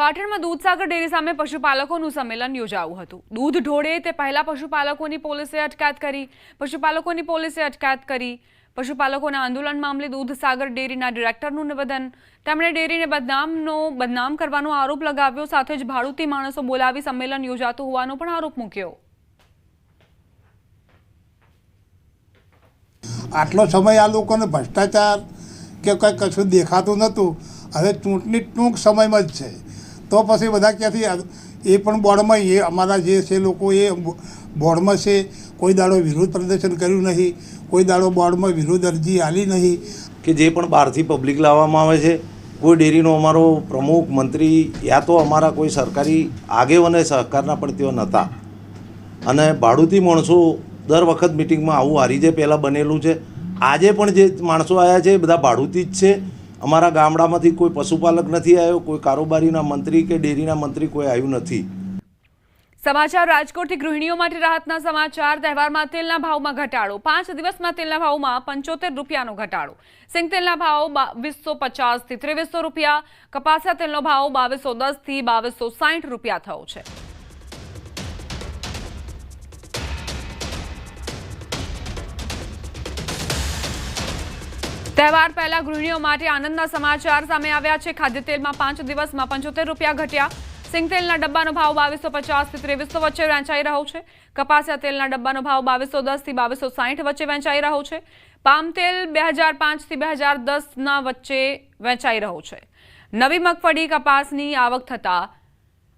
પાટણમાં દૂધસાગર ડેરી સામે પશુપાલકોનું સંમેલન યોજાયું હતું. દૂધ ઢોળે તે પહેલા પશુપાલકોની પોલીસે અટકાયત કરી. પશુપાલકોની પોલીસે અટકાયત કરી. પશુપાલકોના આંદોલન મામલે દૂધસાગર ડેરીના ડિરેક્ટરનું નિવેદન. તેમણે ડેરીને બદનામનો, બદનામ કરવાનો આરોપ લગાવ્યો, સાથે જ ભાડુતી માણસો બોલાવી સંમેલન યોજાતું હોવાનો પણ આરોપ મૂક્યો. આટલો સમય આ લોકોને ભ્રષ્ટાચાર કે કંઈ કશું દેખાતું નહોતું. હવે ચૂંટણી ટૂંક સમયમાં જ છે. તો પછી બધા ક્યાંથી એ પણ બોર્ડમાં એ અમારા જે છે લોકો એ બોર્ડમાં છે. કોઈ દાડો વિરોધ પ્રદર્શન કર્યું નહીં. કોઈ દાડો બોર્ડમાં વિરોધ અરજી આલી નહીં. કે જે પણ બહારથી પબ્લિક લાવવામાં આવે છે, કોઈ ડેરીનો અમારો પ્રમુખ, મંત્રી યા તો અમારા કોઈ સરકારી આગેવાને સહકારના પણ તેઓ નહોતા અને ભાડુતી માણસો દર વખત મિટિંગમાં આવું હારી જે પહેલાં બનેલું છે. આજે પણ જે માણસો આવ્યા છે એ બધા ભાડુતી જ છે. અમારા ગામડામાંથી કોઈ પશુપાલક નથી આવ્યો, કોઈ કારોબારીના મંત્રી કે ડેરીના મંત્રી કોઈ આવ્યું નથી. સમાચાર રાજકોટથી ગૃહિણીઓ માટે રાહતના સમાચાર. તહેવારમાં તેલના ભાવમાં ઘટાડો. પાંચ દિવસમાં તેલના ભાવમાં પંચોતેર રૂપિયાનો ઘટાડો. સિંગ તેલના ભાવ બાવીસો પચાસથી ત્રેવીસો રૂપિયા. કપાસિયા તેલનો ભાવ બાવીસો દસથી બાવીસો સાઠ રૂપિયા થયો છે. તહેવાર પહેલા ગૃહિણીઓ માટે આનંદના સમાચાર સામે આવ્યા છે. ખાદ્ય તેલમાં પાંચ દિવસમાં પંચોતેર રૂપિયા ઘટ્યા. સિંગતેલના ડબ્બાનો ભાવ બાવીસો પચાસથી ત્રેવીસો વચ્ચે વેચાઈ રહ્યો છે. કપાસિયા તેલના ડબ્બાનો ભાવ બાવીસો દસથી બાવીસો સાઠ વચ્ચે વેચાઈ રહ્યો છે. પામ તેલ બે હજાર પાંચથી બે હજાર દસના વચ્ચે વેચાઈ રહ્યો છે. નવી મગફળી કપાસની આવક થતાં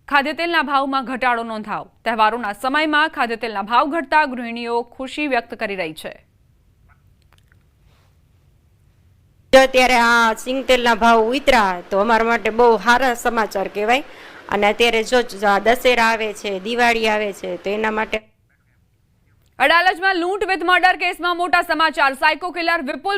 ખાદ્યતેલના ભાવમાં ઘટાડો નોંધાવ તહેવારોના સમયમાં ખાદ્યતેલના ભાવ ઘટતા ગૃહિણીઓ ખુશી વ્યક્ત કરી રહી છે. જો અત્યારે આ સિંગ ભાવ ઉતરા, તો અમારા માટે બહુ સારા સમાચાર કહેવાય. અને અત્યારે જો દશેરા આવે છે, દિવાળી આવે છે, તો એના માટે અડાલજમાં લૂંટ વિથ મર્ડર કેસમાં મોટા સમાચાર. સાયકો કિલર વિપુલ